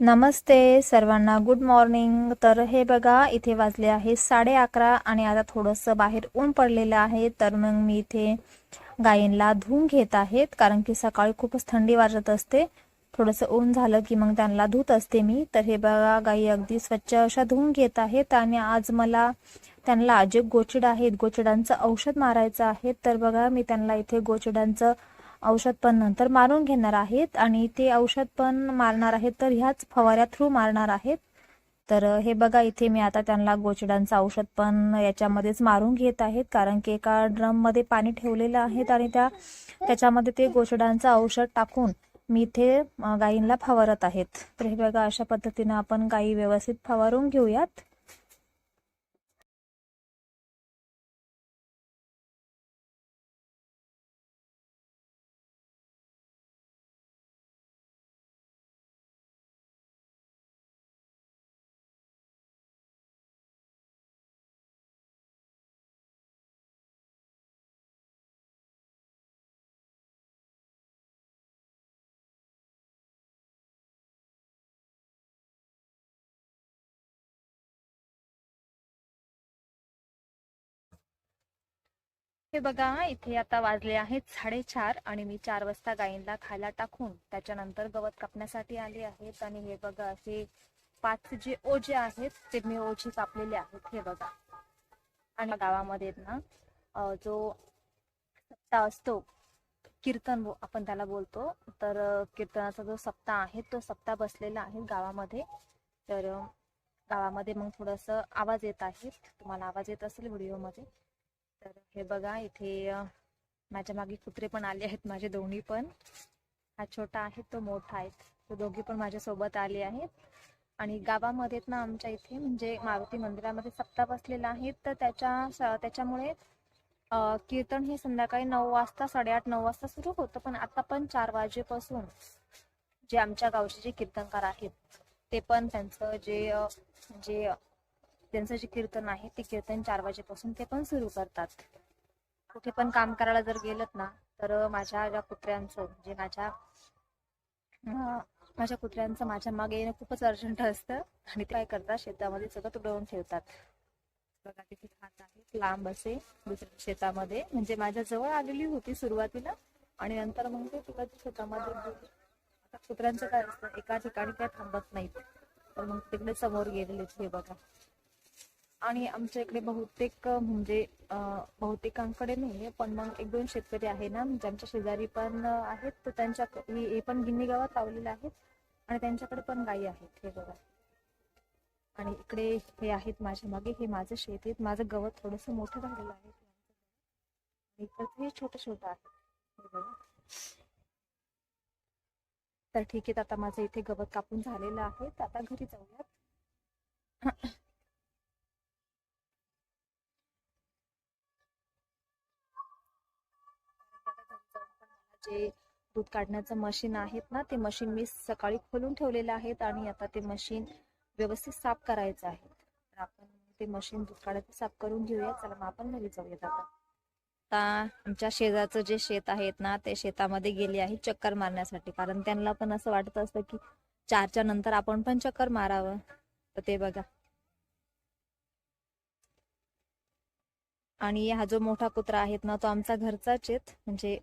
नमस्ते सर्वांना good morning तर हे बघा इथे वाजले आहे साडे अकरा आणि आता थोडंसं बाहेर ऊन पडलेलं आहे तर मग मी इथे गायींना धुवून घेत आहेत कारण की सकाळी खूपच थंडी वाजत असते. थोडंसं ऊन झालं की मग त्यांना धुत असते मी. तर हे बघा गायी अगदी स्वच्छ अशा धुवून घेत आहेत आणि आज मला त्यांना जे गोचिड आहेत गोचिडांचं औषध मारायचं आहे. तर बघा मी त्यांना इथे गोचिडांचं औषध पण नंतर मारून घेणार आहेत आणि ते औषध पण मारणार आहेत तर ह्याच फवाऱ्या थ्रू मारणार आहेत. तर हे बघा इथे मी आता त्यांना गोचिडांचं औषध पण याच्यामध्येच मारून घेत आहेत कारण की एका ड्रममध्ये पाणी ठेवलेलं आहे आणि त्या त्याच्यामध्ये ते गोचिडांचं औषध टाकून मी इथे अं, गायींना फवारत आहेत. तर हे बघा अशा पद्धतीनं आपण गायी व्यवस्थित फवारून घेऊयात. हे बघा इथे आता वाजले आहेत साडेचार आणि मी चार वाजता गायींना खायला टाकून त्याच्यानंतर गवत कापण्यासाठी आले आहेत. आणि हे बघा असे पाच जे ओझे आहेत ते मी ओझे कापलेले आहेत हे बघा. आणि गावामध्ये ना जो सप्ताह असतो कीर्तन आपण त्याला बोलतो तर कीर्तनाचा जो सप्ताह आहे तो सप्ताह बसलेला आहे गावामध्ये. तर गावामध्ये मग थोडंसं आवाज येत आहे. तुम्हाला आवाज येत असेल व्हिडिओमध्ये. तर हे बघा इथे माझ्या मागे कुत्रे पण आले आहेत माझे दोन्ही पण. हा छोटा आहे तो मोठा आहे. तो दोघी पण माझ्यासोबत आले आहेत. आणि गावामध्ये ना आमच्या इथे म्हणजे मारुती मंदिरामध्ये सप्ताह बसलेला आहे. तर त्याच्या त्याच्यामुळे कीर्तन हे संध्याकाळी नऊ वाजता साडेआठ नऊ वाजता सुरू होतं. पण आता पण चार वाजेपासून जे आमच्या गावचे जे कीर्तनकार आहेत ते पण त्यांचं जे जे त्यांचं जे कीर्तन आहे ते कीर्तन चार वाजेपासून ते पण सुरू करतात. कुठे पण काम करायला जर गेलत ना तर माझ्या ज्या कुत्र्यांचं म्हणजे माझ्या माझ्या कुत्र्यांचं माझ्या मागे येणं खूपच अर्जंट असतं. आणि ते काय करतात शेतामध्ये सगळं तुडवून ठेवतात. बघा तिथे खात आहे. लांब असे दुसऱ्या शेतामध्ये. म्हणजे माझ्या जवळ आलेली होती सुरुवातीला. आणि नंतर मग ते तिकडच्या शेतामध्ये आता कुत्र्यांचं काय असतं एका ठिकाणी काय थांबत नाहीत. तर मग तिकडे समोर गेलेले हे बघा. आणि आमच्या इकडे बहुतेक म्हणजे बहुतेकांकडे नाही पण मग एक दोन शेतकरी आहे ना म्हणजे आमच्या शेजारी पण आहेत तर त्यांच्या हे हे पण गिन्नी गावात लावलेले आहेत आणि त्यांच्याकडे पण गायी आहेत हे बघा. आणि इकडे हे आहेत माझ्या मागे हे माझं शेत आहे माझं गवत थोडंसं मोठं झालेलं आहे. हे छोटं छोटं आहे हे बघा. तर ठीक आहे आता माझं इथे गवत कापून झालेलं आहे तर आता घरी जाऊयात. जे दूध काढण्याचं मशीन आहेत ना ते मशीन मी सकाळी खोलून ठेवलेलं आहेत आणि आता ते मशीन व्यवस्थित साफ करायचं आहे. तर आपण ते मशीन दूध काढायचं साफ करून घेऊया. चला मग आपण घरी जाऊयात आता. आता आमच्या शेजारचं जे शेत आहेत ना ते शेतामध्ये गेले आहे चक्कर मारण्यासाठी. कारण त्यांना पण असं वाटत असतं की चारच्या नंतर आपण पण चक्कर मारावं. तर ते बघा. आणि हा जो मोठा कुत्रा आहेत ना तो आमचा घरचाच आहेत. म्हणजे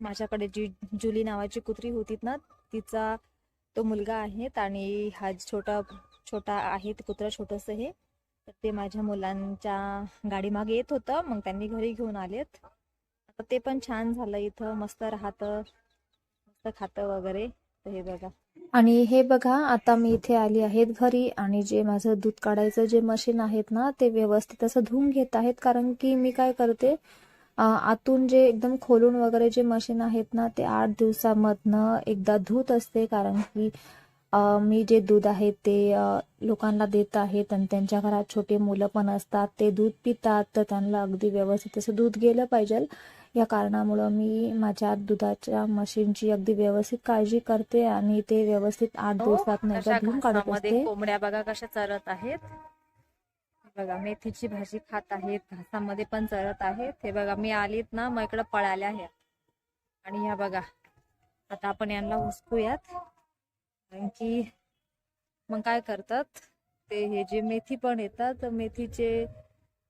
माझ्याकडे जी जुली नावाची कुत्री होती ना तिचा तो मुलगा आहे आणि हा छोटा छोटा आहे कुत्रा छोटस हे. तर ते माझ्या मुलांच्या गाडीमागे येत होतं. मग त्यांनी घरी घेऊन आलेत. आता ते पण छान झालं इथं. मस्त राहतं मस्त खातं वगैरे. तर हे बघा. आणि हे बघा आता मी इथे आली आहेत घरी आणि जे माझं दूध काढायचं जे मशीन आहेत ना ते व्यवस्थित असं धुवून घेत आहेत. कारण की मी काय करते आतून जे एकदम खोलून वगैरे जे मशीन आहेत ना ते आठ दिवसामधनं एकदा धुत असते. कारण की मी जे दूध आहे ते लोकांना देत आहेत आणि त्यांच्या घरात छोटे मुलं पण असतात. ते दूध पितात तर त्यांना अगदी व्यवस्थित असं दूध गेलं पाहिजे. या कारणामुळं मी माझ्या दुधाच्या मशीनची अगदी व्यवस्थित काळजी करते आणि ते व्यवस्थित आठ दिवसात एकदा अशा धुवून काढत घासामध्ये असते. कोंबड्या बघा कशा चरत आहेत. बघा मेथीची भाजी खात आहेत घासामध्ये पण चरत आहेत. हे बघा मी आलीत ना मग इकडं पळाल्या आहेत. आणि ह्या बघा आता आपण यांना हुसकूयात. कारण की मग काय करतात ते हे जे मेथी पण येतात मेथीचे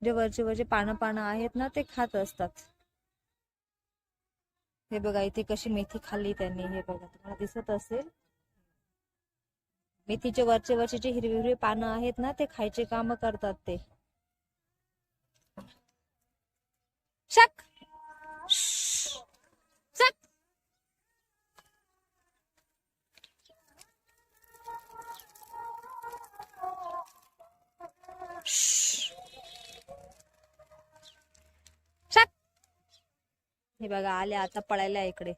जे वरचे वरचे पानं पानं आहेत ना ते खात असतात. हे बघा इथे कशी मेथी खाल्ली त्यांनी हे बघा तुम्हाला दिसत असेल. मेथीचे वरचे वरचे जे हिरवे हिरवे पानं आहेत ना ते खायचे काम करतात ते. शक! शक! शक! हे बघा आले आता पळायला इकडे.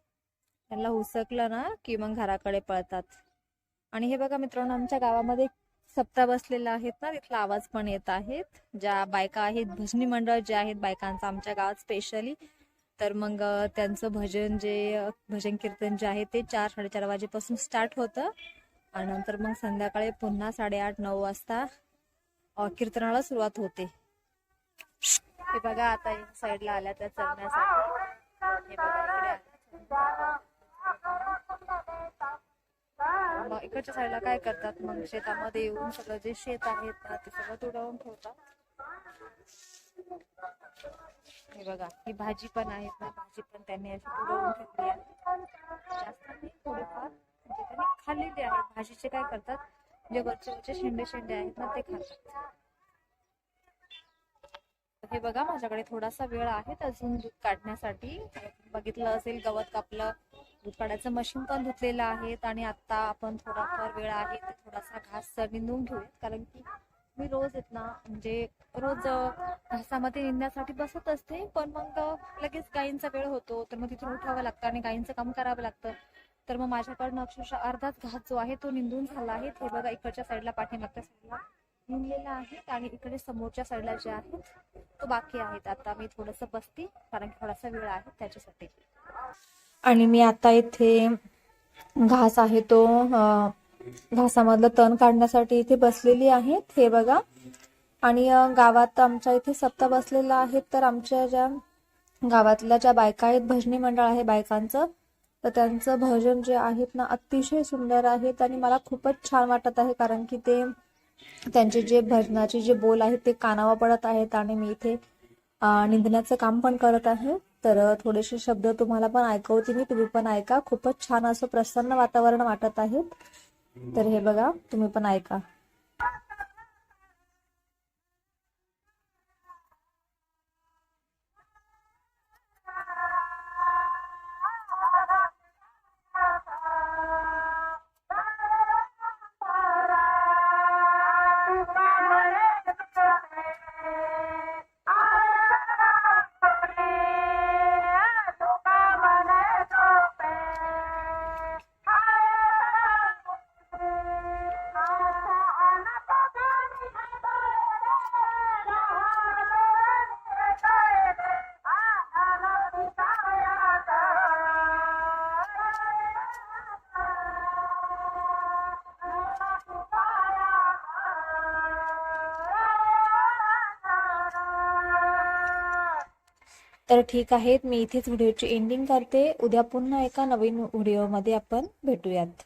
त्यांना हुसकलं ना की मग घराकडे पळतात. आणि हे बघा मित्रांनो आमच्या गावामध्ये सप्ताह बसलेला आहेत ना तिथला आवाज पण येत आहेत. ज्या बायका आहेत भजनी मंडळ जे आहेत बायकांचं आमच्या गावात स्पेशली तर मग त्यांचं भजन जे भजन कीर्तन जे आहे ते चार साडेचार वाजेपासून स्टार्ट होतं. आणि नंतर मग संध्याकाळी पुन्हा साडेआठ नऊ वाजता कीर्तनाला सुरुवात होते. हे बघा आता साईडला आल्या त्या चढण्यासाठी हे बघा इकडच्या साईडला काय करतात? मग शेतामध्ये येऊन सगळं जे शेत आहेत ना ते सगळं तुडवून ठेवतात. हे बघा ही भाजी पण आहे. ना भाजी पण त्यांनी अशी तुडवून ठेवली आहे. जास्त नाही थोडीफार. म्हणजे त्यांनी खाल्लेली आहे. भाजीचे काय करतात? जे वरचे वरचे शेंडे शेंडे आहेत ना ते खातात. हे बघा माझ्याकडे थोडासा वेळ आहे. अजून दूध काढण्यासाठी. बघितलं असेल गवत कापलं. दूध काढायचं मशीन पण धुतलेलं आहे आणि आता आपण थोडाफार वेळ आहे तर थोडासा घास निंदून घेऊयात. कारण की मी रोज येत ना म्हणजे रोज घासामध्ये निंदण्यासाठी बसत असते पण मग लगेच गायींचा वेळ होतो तर मग तिथून उठावं लागतं आणि गायींचं काम करावं लागतं. तर मग माझ्याकडनं अक्षरशः अर्धाच घास जो आहे तो निंदून झाला आहे. हे बघा इकडच्या साईडला पाठीमागच्या साईडला निंदलेला आहे आणि इकडे समोरच्या साईडला जे आहेत तो बाकी आहेत. आता मी थोडस बसते कारण की थोडासा वेळ आहे त्याच्यासाठी. आणि मी आता इथे घास आहे तो घासामधलं तण काढण्यासाठी इथे बसलेली आहे हे बघा. आणि गावात आमच्या इथे सप्ताह बसलेला आहे तर आमच्या ज्या गावातल्या ज्या बायका आहेत भजनी मंडळ आहे बायकांचं तर त्यांचं भजन जे आहेत ना अतिशय सुंदर आहेत आणि मला खूपच छान वाटत आहे कारण की ते त्यांचे जे भजनाचे जे बोल आहेत ते कानावर पडत आहेत आणि मी इथे निंदण्याचं काम पण करत आहे. तर थोडेसे शब्द तुम्हाला पण ऐकवते मी तुम्ही पण ऐका. खूपच छान असं प्रसन्न वातावरण वाटत आहे. तर हे बघा तुम्ही पण ऐका. तर ठीक आहे मी इथेच व्हिडिओची एंडिंग करते. उद्या पुन्हा एका नवीन व्हिडिओमध्ये आपण भेटूयात.